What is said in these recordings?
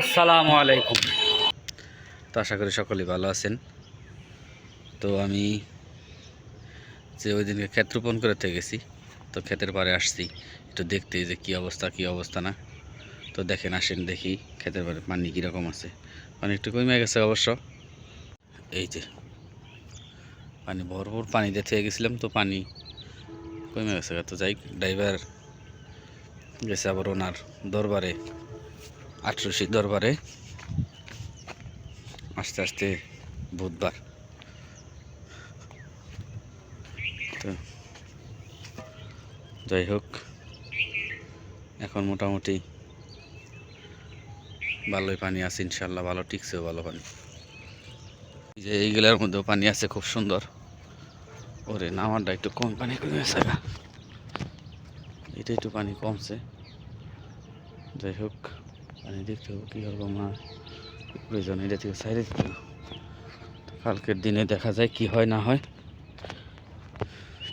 আসসালামু আলাইকুম। তো আশা করি সকলেই ভালো আছেন। তো আমি যে ওই দিনকে ক্ষেত রোপণ করতে গেছি, তো ক্ষেতের পাড়ে আসছি, একটু দেখতে যে কি অবস্থা কি অবস্থা না। তো দেখেন, আসেন দেখি ক্ষেতের পাড়ে পানি কীরকম আছে। পানি একটু কমে গেছে অবশ্য। এই যে, পানি ভরপুর পানি দিয়ে গেছিলাম, তো পানি কমে গেছে তো যাই ড্রাইভার গেছে আবার ওনার দরবারে। আটশোশি দরবারে। আস্তে আস্তে বুধবার। তো যাই হোক, এখন মোটামুটি ভালোই পানি আছে ইনশাল্লাহ ভালো টিকছেও ভালো পানি। যে এইগুলোর মধ্যেও পানি আছে, খুব সুন্দর। ওরে নামারটা একটু কম পানি কমে গেছে গা। এটা একটু পানি কমছে। যাই হোক। পানি দেখতে হবে কীরকম না প্রয়োজন, এটা থেকে সাইডে দিতে কালকের দিনে দেখা যায় কি হয় না হয়।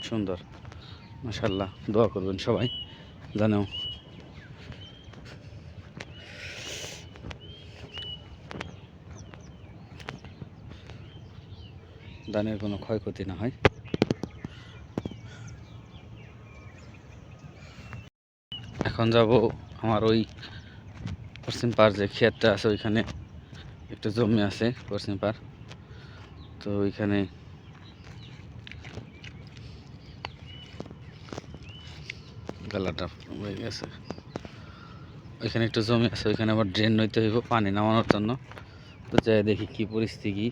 সুন্দর মাসাল্লাহ দোয়া করবেন সবাই, জানেও। ধানের কোনো ক্ষয়ক্ষতি না হয়। এখন যাব আমার ওই পশ্চিম পার যে ক্ষেতটা আছে ওইখানে একটু জমি আছে পশ্চিম পার তো ওইখানে গালাটা হয়ে গেছে। ওইখানে একটু জমি আছে, ওইখানে আবার ড্রেন নইতে হইব পানি নামানোর জন্য। তো যাই দেখি কি পরিস্থিতি।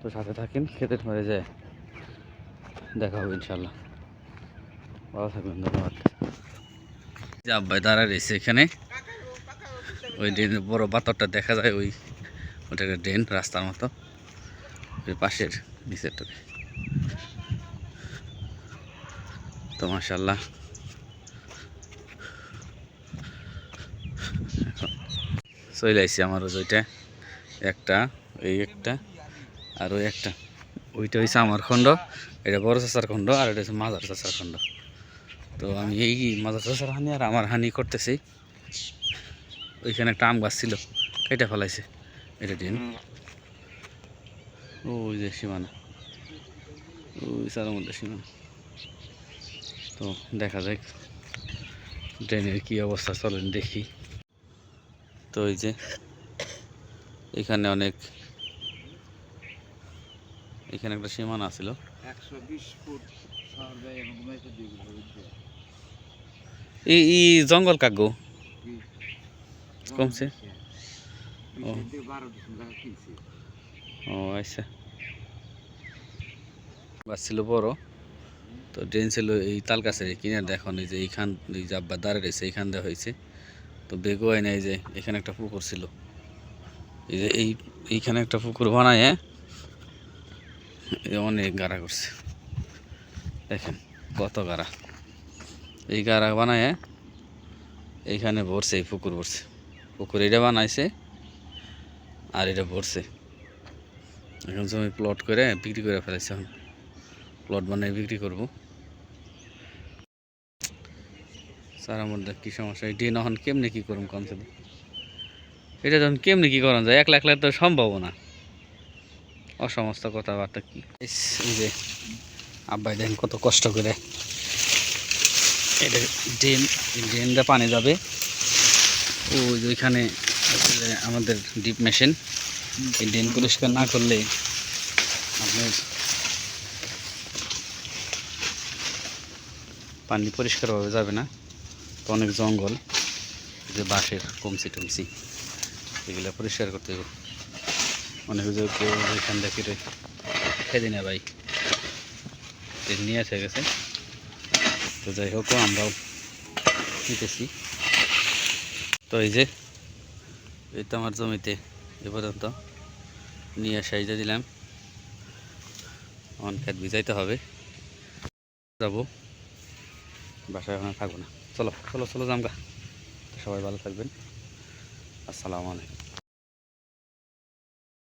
তো সাথে থাকেন, ক্ষেতের পরে যায়। দেখা হবে ইনশাল্লাহ। ভালো থাকবেন, ধন্যবাদ। যে আব্বাই দাঁড়া রয়েছে এখানে। ওই ড্রেন, বড় পাথরটা দেখা যায় ওই ওটাকে ড্রেন রাস্তার মতো। ওই পাশের নিচেরটাকে তো মাসাল্লাহ চলে আসছি আমার ওইটা একটা এই একটা, আর ওই একটা। ওইটা হচ্ছে আমার খণ্ড, এটা বড় চাষার খণ্ড, আর এটা হচ্ছে মাজার চাষার খণ্ড। তো আমি এই চাষার হানি আর আমার হানি করতেছি। ওইখানে একটা আম গাছ ছিল, কেটে ফেলাইছে। এটা দিন ওই যে সীমানা। ওই সারের মধ্যে সীমানা। তো দেখা যাক ট্রেনের কি অবস্থা চলেন দেখি। তো ওই যে, এখানে অনেক, এখানে একটা সীমানা ছিল। একশো বিশ ফুট এই জঙ্গল কাকু? কমছে? ও। ও আচ্ছা। ছিল বড়। তো ড্রেন ছিল এই তাল গাছের কিনে দেখুন এই যে এইখান, এই যে আব্বা দাঁড়িয়ে রয়েছে, এইখান দেওয়া হয়েছে। তো বেগও হয় না এই যে এখানে একটা পুকুর ছিল। এই যে এই, এইখানে একটা পুকুর বানায় হ্যাঁ? অনেক গাড়া করছে। দেখেন কত গাড়া। এই গাড়া বানায়? এইখানে ভরছে, এই পুকুর ভরছে। পুকুর এটা বানাইছে আর এটা ভরছে। এখন জমি প্লট করে বিক্রি করে ফেলেছে এখন। প্লট বানিয়ে বিক্রি করব। সারার মধ্যে কী সমস্যা? এই ড্রেন এখন কেমনে কী করুম কমসে কম এটা যখন কেমনে কী করা যায়? একলা একলা তো সম্ভব না। অসমস্ত কথাবার্তা কি? এই যে, আব্বাই দেখেন কত কষ্ট করে এটা ড্রেন, ড্রেনটা পানি যাবে। ওই যে ওইখানে আসলে আমাদের ডিপ মেশিন, এই ড্রেন পরিষ্কার না করলে আপনার পানি পরিষ্কারভাবে যাবে না। তো অনেক জঙ্গল যে বাঁশের কমসি টমসি, এগুলো পরিষ্কার করতে হবে। অনেক কেউ এখান থেকে খেদি না ভাই। নিয়ে এসে গেছে। তো যাই হোক, আমরাও নিতেছি। তো এই যে, এই তো আমার জমিতে এ পর্যন্ত নিয়ে সাইজে দিলাম। অন খেত ভিজাইতে হবে। যাব। বাসায় ওখানে থাকব না। চলো চলো চলো জামগা সবাই ভালো থাকবেন। আসসালামু আলাইকুম।